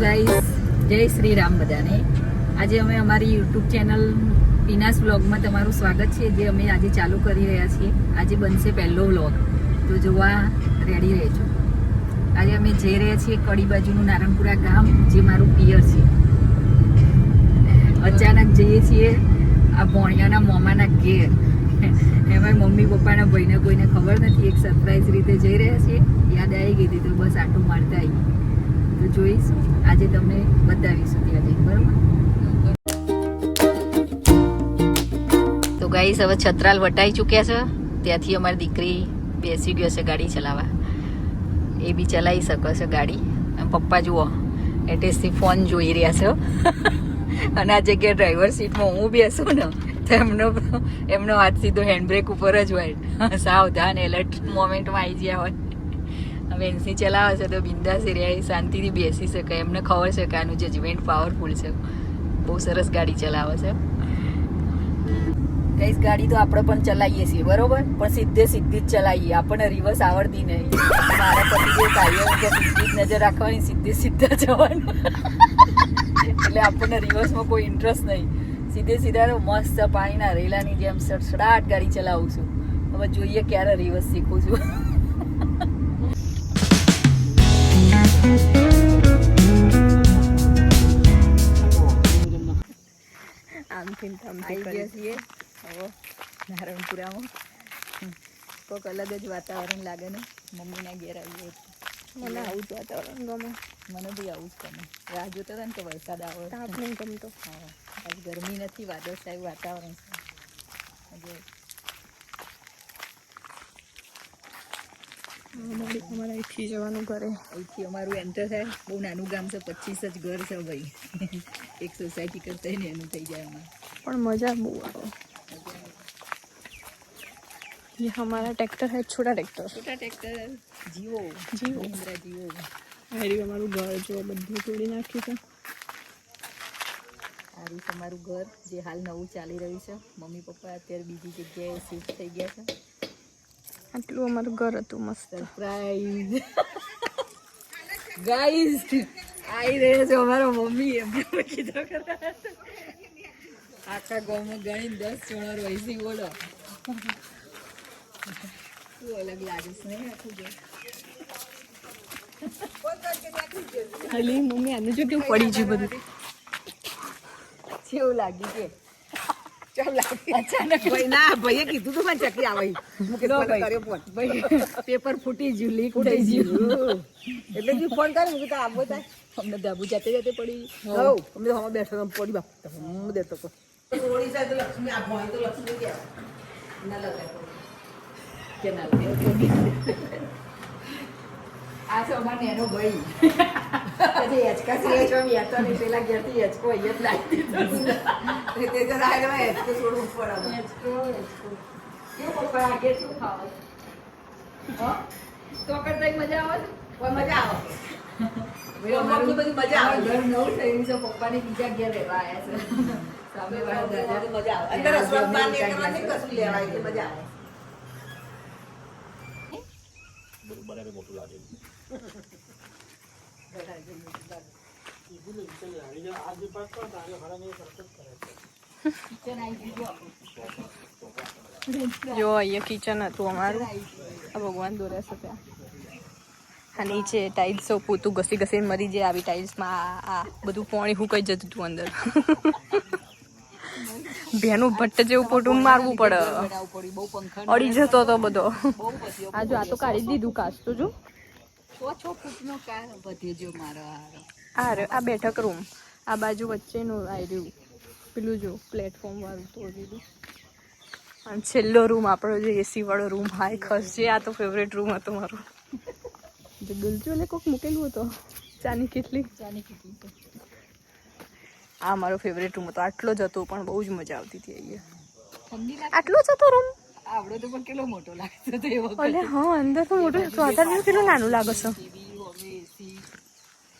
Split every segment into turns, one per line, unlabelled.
Guys જય શ્રી રામ બધાને. આજે અમે અમારી યુટ્યુબ ચેનલ પીનાસ વ્લોગમાં તમારું સ્વાગત છે, જે અમે આજે ચાલુ કરી રહ્યા છીએ. આજે બનશે પહેલો વ્લોગ તો જોવા રેડી રહેજો. આજે અમે જઈ રહ્યા છીએ કડી બાજુનું નારણપુરા ગામ, જે મારું પિયર છે. અચાનક જઈએ છીએ આ ભોણિયાના મોમાના ઘેર. એમાં મમ્મી પપ્પાના ભાઈને કોઈને ખબર નથી, એક સરપ્રાઈઝ રીતે જઈ રહ્યા છીએ. યાદ આવી ગઈ હતી તો બસ આટું મારતા આવી તો જોઈશું. આજે તમને બતાવીશું ત્યાં જઈને, બરોબર? તો ગાઈસ હવે છત્રાલ વટાઈ ચૂક્યા છે. ત્યાંથી અમારી દીકરી બેસી ગયો છે ગાડી ચલાવવા. એ બી ચલાવી શકો છો ગાડી. પપ્પા જુઓ એટેસથી ફોન જોઈ રહ્યા છો. અને આ જગ્યાએ ડ્રાઈવર સીટમાં હું બેસું ને, તો એમનો એમનો હાથ સીધો હેન્ડબ્રેક ઉપર જ હોય. સાવધાન એલર્ટ મોમેન્ટમાં આવી ગયા હોય. હવે ચલાવે છે તો બિંદાસ એરિયા શાંતિથી બેસી શકાય એમને ખબર છે કે આનું જજમેન્ટ પાવરફુલ છે. બહુ સરસ ગાડી ચલાવે છે. ગઈસ ગાડી તો આપણે પણ ચલાવીએ છીએ, બરોબર? પણ સીધે સીધી જ ચલાવીએ, આપણને રિવર્સ આવડતી નહીં. મારા પતિ જે કાર્ય કે સીધી જ નજર રાખવાની, સીધે સીધા જવાનું. એટલે આપણને રિવર્સમાં કોઈ ઇન્ટરેસ્ટ નહીં. સીધે સીધા મસ્ત પાણીના રેલાની જેમ સડસડાટ ગાડી ચલાવું છું. હવે જોઈએ ક્યારે રિવર્સ શીખું છું.
આમથી
આવી ગયા છીએ હવે નારણપુરામાં કોઈક અલગ જ વાતાવરણ લાગે ને મમ્મીના ઘેર આવીએ.
મને આવું જ વાતાવરણ ગમે
મને બી આવું જ ગમે. રાહ જોતા હતા ને કે વરસાદ આવે.
તાપ નહીં ગમતો
હા ગરમી નથી વાદળછાયું વાતાવરણ છે.
અમારી અમારે અહીંથી જવાનું ઘરે
અહીંથી અમારું એન્ટર થાય બહુ નાનું ગામ છે પચીસ જ ઘર છે ભાઈ એક સોસાયટી કરતા ને એનું થઈ જાય એમાં
પણ મજા બહુ આવે ये हमारा ट्रैक्टर है छोटा ट्रैक्टर
છોટા ટ્રેક્ટર જીવો
જીવો.
મહિન્દ્રા જીવો
હારી અમારું ઘર જો બધું તોડી નાખ્યું છે
આ રહ્યું તમારું ઘર જે હાલ નવું ચાલી રહ્યું છે મમ્મી પપ્પા અત્યારે બીજી જગ્યાએ શિફ્ટ થઈ ગયા છે
આટલું અમારું ઘર હતું મસ્ત
સરપ્રાઈઝ ગાઈઝ આવી રહ્યા છે અમારા મમ્મી એમને કીધો ખરા આખા ગામમાં ગણી દસ જણા રોઈસી બોલો શું અલગ લાગે છે નહીં આખું ઘર?
ખાલી મમ્મી આને જો કેવું પડી ગયું બધું
કેવું લાગ્યું કે
ચાલ લાગી.
અચાનક
ભાઈ ના ભાઈએ કીધું તું મને ચકલી આવે. મૂકે
લો
કર્યો ફોન
ભાઈ પેપર ફૂટી ગયું લીક થઈ ગયું
ગયું. એટલે તું ફોન કર્યો? આવો થાય.
અમને ધાબુ જાતે જાતે પડી.
હમણાં બેઠો પડી બાપ. હું દેતો તો. ઓડિશા તો લક્ષ્મી આ ભોય તો લક્ષ્મી કહેવાય. ના લગાય.
કે ના લાગે. આ છે અમારે નેનો ભાઈ. પછી હેચકા સિવાય બેઠો નહીં પેલા ઘેરથી હેચકો અહીંયા જ લાગી દીધો
તે તો એ તો છોડવું પડે.
હેચકો હેચકો. કેવું પપ્પા આગે શું ખાવ? હો? તો કરતા મજા આવે
કોઈ મજા આવે. બધી મજા આવે.
ઘર નવું થયું છે પપ્પાને બીજા ઘેર રહેવા આવ્યા છે. સામે વાળા
મજા આવે. અંદર નહીં કશું લેવાય કે મજા આવે.
જો અહીંયા કિચન હતું અમારું. આ ભગવાન દોરે છે ત્યાં. આ નીચે ટાઇલ્સ પોતું ઘસી ઘસીને મરી જાય આવી ટાઇલ્સમાં આ આ બધું પાણી હુકાઈ જતું હતું અંદર? ભેનું ભટ્ટ જેવું પોટું મારવું પડે. અડી જતો હતો બધો. આ જો આ તો કાઢી દીધું કાચ તો જો.
છ છ ફૂટનો કાર વધે મારો હારો?
આ આ બેઠક રૂમ આ બાજુ વચ્ચેનું આવ્યું પેલું જો પ્લેટફોર્મ વાળું તોડી દીધું અને છેલ્લો રૂમ આપણો જે એસી વાળો રૂમ હાય ખસ જે આ તો ફેવરેટ રૂમ હતો મારો. જે દુલચોલે કોક મૂકેલું હતો. ચાની કેટલી.
ચાની કેટલી
આ મારો ફેવરેટ રૂમ હતો. આટલો જ હતો પણ બહુ જ મજા આવતી હતી અહીંયા. આટલો જ હતો રૂમ
આવડો તો પણ કેટલો મોટો લાગતો હતો એ વખત.
હા અંદર તો મોટું હતું અત્યારે કેટલું નાનું લાગે છે?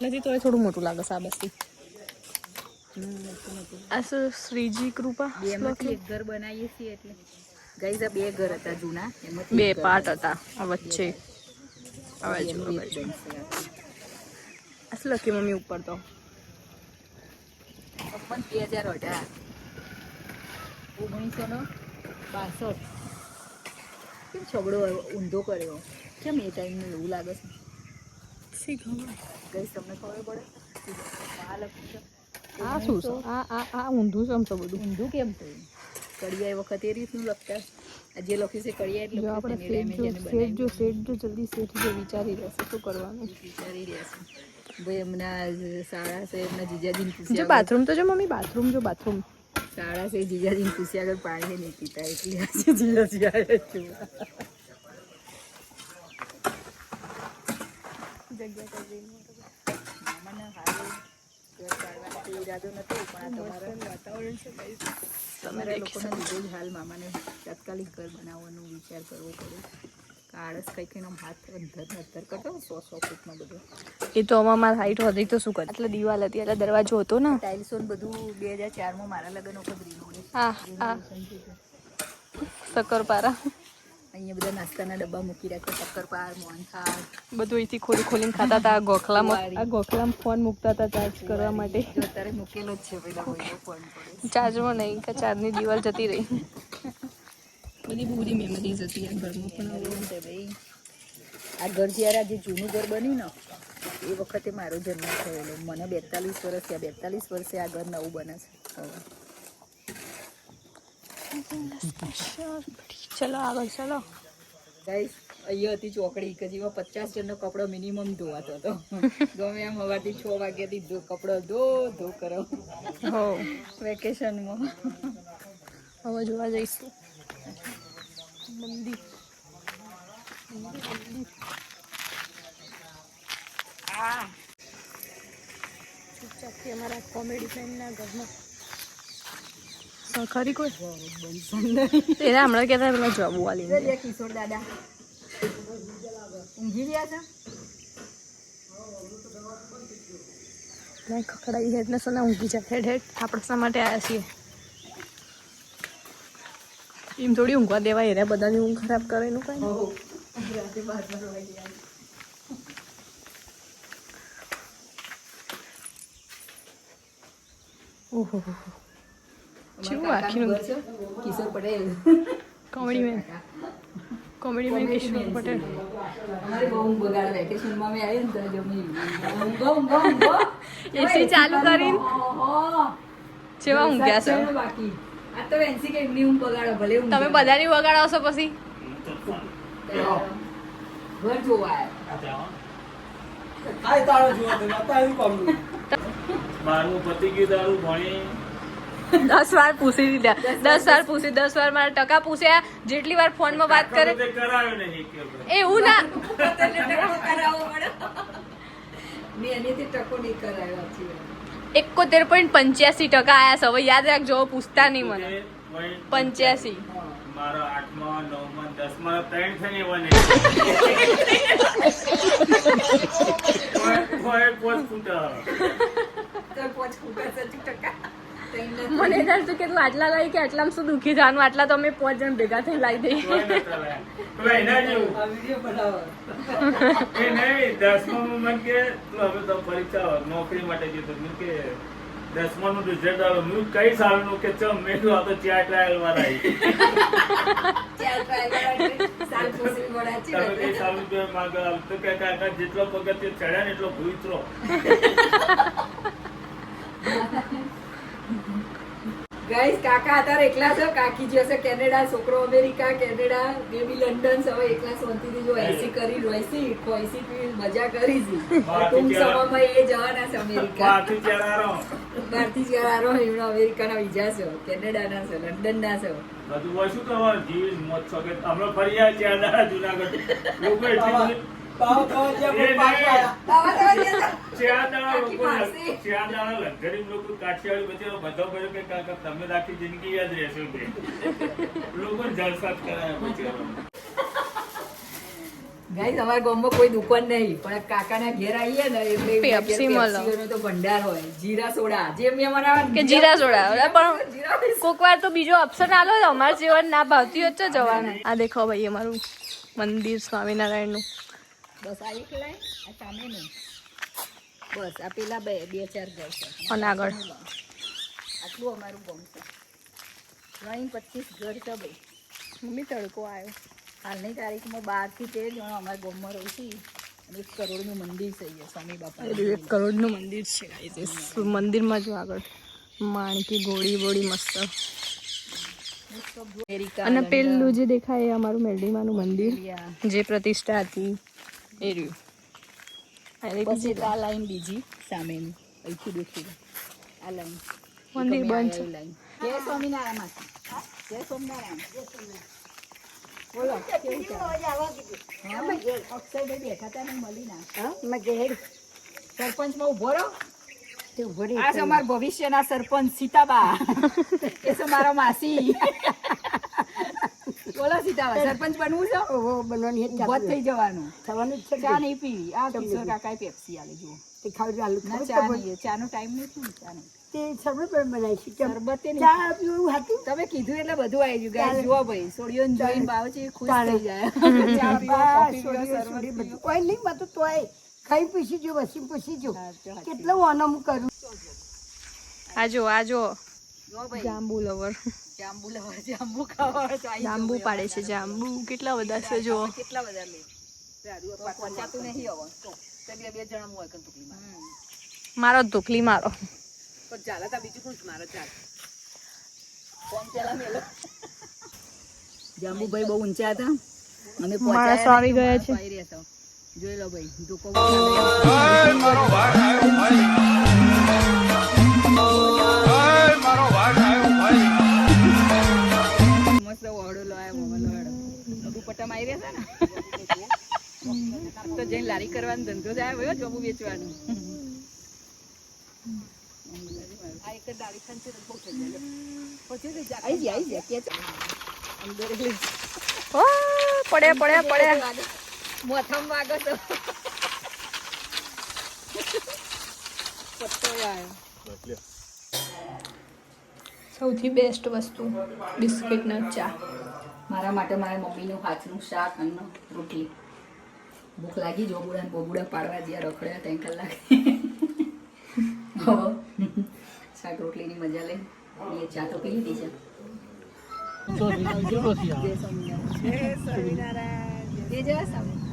હવે
નથી તો એ થોડું મોટું લાગે છે આ બસથી આ શું શ્રીજી કૃપા?
બેમાંથી એક ઘર બનાવીએ છીએ એટલે. ગઈ આ બે ઘર હતા જૂના એમાંથી
બે પાર્ટ હતા આ વચ્ચે. આ. આ શું લખી મમ્મી ઉપર તો?
ઓપન બે હજાર અઢાર. ઓગણીસો નો બાસઠ. કેમ છગડો ઊંધો કર્યો? કેમ એ ટાઈમને એવું લાગે છે?
શી ખબર?
ગઈ તમને ખબર પડે? આ
શું છે? આ આ આ ઊંધું છે તો બધું.
ઊંધું કેમ થયું? કડિયા વખત એ રીતનું લખતા જે લખ્યું છે કડિયા એટલે
આપણે શેઠ જો શેઠ જો જલ્દી શેઠ જો વિચારી રહેશે શું કરવાનું.
વિચારી છે ભાઈ એમના શાળા છે એમના જીજાજીને
જો
પૂછ્યા
બાથરૂમ તો જો મમ્મી બાથરૂમ જો બાથરૂમ
શાળા છે જીજાજીને પૂછ્યા આગળ પાણી નહીં પીતા એટલી આજે જીજાજી આવ્યા છું
જગ્યા કરી.
તમારા લોકોના લીધે જ હાલ મામાને તાત્કાલિક ઘર બનાવવાનો વિચાર કરવો પડે આળસ કઈ કઈ હાથ અંદર અંદર કરતો સો સો ફૂટમાં બધું.
એ તો આમાં મારા હાઈટ હતી તો શું કરે? એટલે દિવાલ હતી એટલે દરવાજો હતો ને.
ટાઇલ્સો બધું બે હજાર ચારમાં મારા લગ્ન વખત રિનોવેશન
હા હા. શક્કરપારા.
અહીંયા બધા નાસ્તાના ડબ્બા મૂકી રાખ્યા શક્કરપાર મોહનથાળ.
બધું અહીંથી ખોલી ખોલીને ખાતા હતા ગોખલામાં આ ગોખલામાં ફોન મૂકતા હતા ચાર્જ કરવા માટે.
અત્યારે મૂકેલો જ છે પેલા ફોન
ચાર્જમાં નહીં કે ચાર્જની દિવાલ જતી રહી. બધી બહુ બધી મેમરીઝ હતી આ ઘરમાં પણ
એવું છે ભાઈ. આ ઘર જ્યારે આજે જૂનું ઘર બન્યું ને એ વખતે મારો જન્મ થયેલો. મને બેતાલીસ વર્ષ થયા. બેતાલીસ વર્ષે આ ઘર નવું બને છે.
ચલો આગળ ચલો.
ગાઈસ અહીંયા હતી ચોકડી કે જેમાં પચાસ જણનો કપડો મિનિમમ ધોવાતો હતો. ગમે એમ સવારથી છ વાગ્યાથી ધો કપડો ધો ધો કરો.
હો
વેકેશનમાં
હવે જોવા જઈશું. મંદિર. ચૂપચાપથી અમારા કોમેડી ફ્રેન્ડના ઘરમાં. ખરી કોઈ? એને હમણાં કહેતા પેલા જવાબ વાલી
કિશોર દાદા. ઊંઘી ગયા છે?
નહીં ખખડાઈ હેડ ને સોના ઊંઘી જાય હેડ હેડ આપણે શા માટે આવ્યા છીએ. એમ થોડી ઊંઘવા દેવાય એને બધાની ઊંઘ ખરાબ કરે એનું કઈ? ઓહો. કેવું
આખી Kishore Patel.
Comedy man. Comedy man Kishore Patel.
અમારે બહુ ઊંઘ બગાડે. વેકેશનમાં અમે આવીએ ને તો જમી ઊંઘો ઊંઘો ઊંઘો.
એસી ચાલુ કરીને જેવા ઊંઘ્યા છે.
બાકી. આ તો વેન્સી કે એમની હું બગાડો ભલે હું
તમે બધાની વગાડાવશો પછી?
ઘર જોવા.
આ તાળો જોવા અત્યારે શું કામનું?
બારમું પતી ગયું તારું ભણી.
દસ વાર પૂછી દીધા દસ વાર પૂછી. દસ વાર મારા ટકા પૂછ્યા. જેટલી વાર ફોનમાં વાત કરે
તે.
એવું ના.
મેં એની ટકો નહીં કરાવ્યો છે
એકોતેર પોઈન્ટ પંચ્યાસી ટકા આયા છે હવે યાદ રાખજો હવે પૂછતા નહીં મને
તે point
પંચ્યાસી
મારો આઠમા નવમા દસમા ત્રણ થઈને બને કોઈ- કોઈ પોત ફૂટા
તો પોચ ફૂટા સચી ટકા ત્રણ નથી.
મને એ છે કે તું આટલા લાવી કે આટલામાં શું દુખી જવાનું આટલા તો અમે પાંચ જણ ભેગા થઈ લાવી દઈએ.
પરીક્ષા નોકરી માટે કીધું કે દસમાનું રિઝલ્ટ આવે હું કઈ સાલનું? કે ચમ. મેં આ તો ચાર ટ્રાયલ આવી
ચાર
તો કે કાકા જેટલો પગથિયો ચડ્યા ને એટલો ભૂતરો
Guys, કાકા અત્યારે એકલા છે? કાકી જશે કેનેડા છોકરો અમેરિકા કેનેડા બેબી લંડન છે. હવે એકલા શાંતિથી જો એસી કરી રોઈસી ખોઈસી પી મજા કરી છે ટૂંક સમયમાં એ જવાના છે અમેરિકા.
ભારતી ચાર
ભારતી જવારો એમનો અમેરિકાના વિઝા છે કેનેડાના છે લંડનના છે.
બધું હોય શું તમારે જીવ મોજ છો કે? હમણાં ફરી આવ્યા દાડા જુનાગઢ. લોકો એટલી
થવા જ્યાં
એ
કોઈ પાછું.
અમારા ગામમાં કોઈ દુકાન નહીં પણ કાકાના ઘેર આવીએ ને એટલે તો ભંડાર હોય. જીરા સોડા. જે મેં અમારા
કે જીરા સોડા પણ કોક વાર તો બીજો ઓપ્શન આલો અમારા જીવન ના ભાવતી હોય તો જવાનું. આ દેખો ભાઈ અમારું મંદિર સ્વામિનારાયણનું.
બસ આ એક લાઈન આ નહીં બસ આ પેલા બે બે ચાર ઘર છે.
અને આગળ?
આટલું અમારું ગામ છે. પચીસ ઘર છે ભાઈ.
મમ્મી તડકો આવ્યો.
હાલની તારીખમાં બારથી તેર જણ અમારા ગામમાં રહું છું. અને એક કરોડનું મંદિર છે અહીંયા સ્વામી બાપા
એક કરોડનું મંદિર છે મંદિરમાં જો આગળ. માણકી ગોળી બોળી મસ્ત. અને પેલું જે દેખાય એ અમારું મેલડીમાનું મંદિર જે પ્રતિષ્ઠા હતી. એ રહ્યું
પછી આ લાઈન બીજી સામેની અહીંથી દેખી આ લાઈન
મંદિર બંધ છે
લાઈન જય સ્વામિનારાયણ માસી જય સ્વામિનારાયણ બોલો કેવું ચાલે? હા, અક્ષયભાઈ બેઠા હતા ને મળી ના સરપંચમાં ઊભો રહો આ છે અમારા ભવિષ્યના સરપંચ સીતાબા એ છે મારા માસી બોલો સીતાબા સરપંચ બનવું છે? ઊભો જ થઈ જવાનું. ચા નહીં પીવી. આ કિશોર કાકાએ પેપ્સી આલે જુઓ. ના ચા નહીં ચાનો ટાઈમ નથી ને ચા પીવું હતું? તમે કીધું એટલે બધું આવી ગયું. ગાય જુઓ ભાઈ સોડિયો જોઈને બાવ છે ખુશ થઈ જાય. ચા પીવો, કોફી પીવો, શરબત પીવો.
ખાઈ પૂછી જો વસી પૂછી જો.
કેટલું તો
આનંદ કરું.
આ જો આ જો જાંબુ લવર.
જાંબુ લેવા જાંબુ ખાવા
જાંબુ પાડે છે જાંબુ. કેટલા બધા છે જો
કેટલા બધા લે પચાતું નહીં હવે તો તો બે બે જણા હોય કે ટુકલી
મારો. ટુકલી મારો
પણ ચાલે તા બીજું કોણ મારો ચાલ.
કોણ ચાલા મેલો? જાંબુભાઈ બહુ ઊંચા હતા. અમે
માણસો આવી ગયા છે.
જોઈ લો ભાઈ ધોકો દુપટ્ટામાં રહ્યા ને? તો જઈને લારી કરવાનો ધંધો થાય આવ્યો જોબુ વેચવાનું. આ એક જ દાઢી ખાંચી બહુ થઈ જાય. પછી જા- આઈ જાય, આઈ જાય, કે અંદર
ઓ પડ્યા પડ્યા પડ્યા.
મોથમ વાગો તો. પત્તો આવ્યો
સૌથી બેસ્ટ વસ્તુ બિસ્કિટનો ચા.
મારા માટે મારા મમ્મીનું હાથનું શાક અને રોટલી. ભૂખ લાગી જોબુડા બોબુડા પાડવા જ્યાં રખડ્યા ત્યાં કલાક. શાક રોટલીની મજા લઈ. એ ચા તો પી લીધી છે. જય સ્વામિનારાયણ. જય સ્વામિનારાયણ. જય જય સ્વામી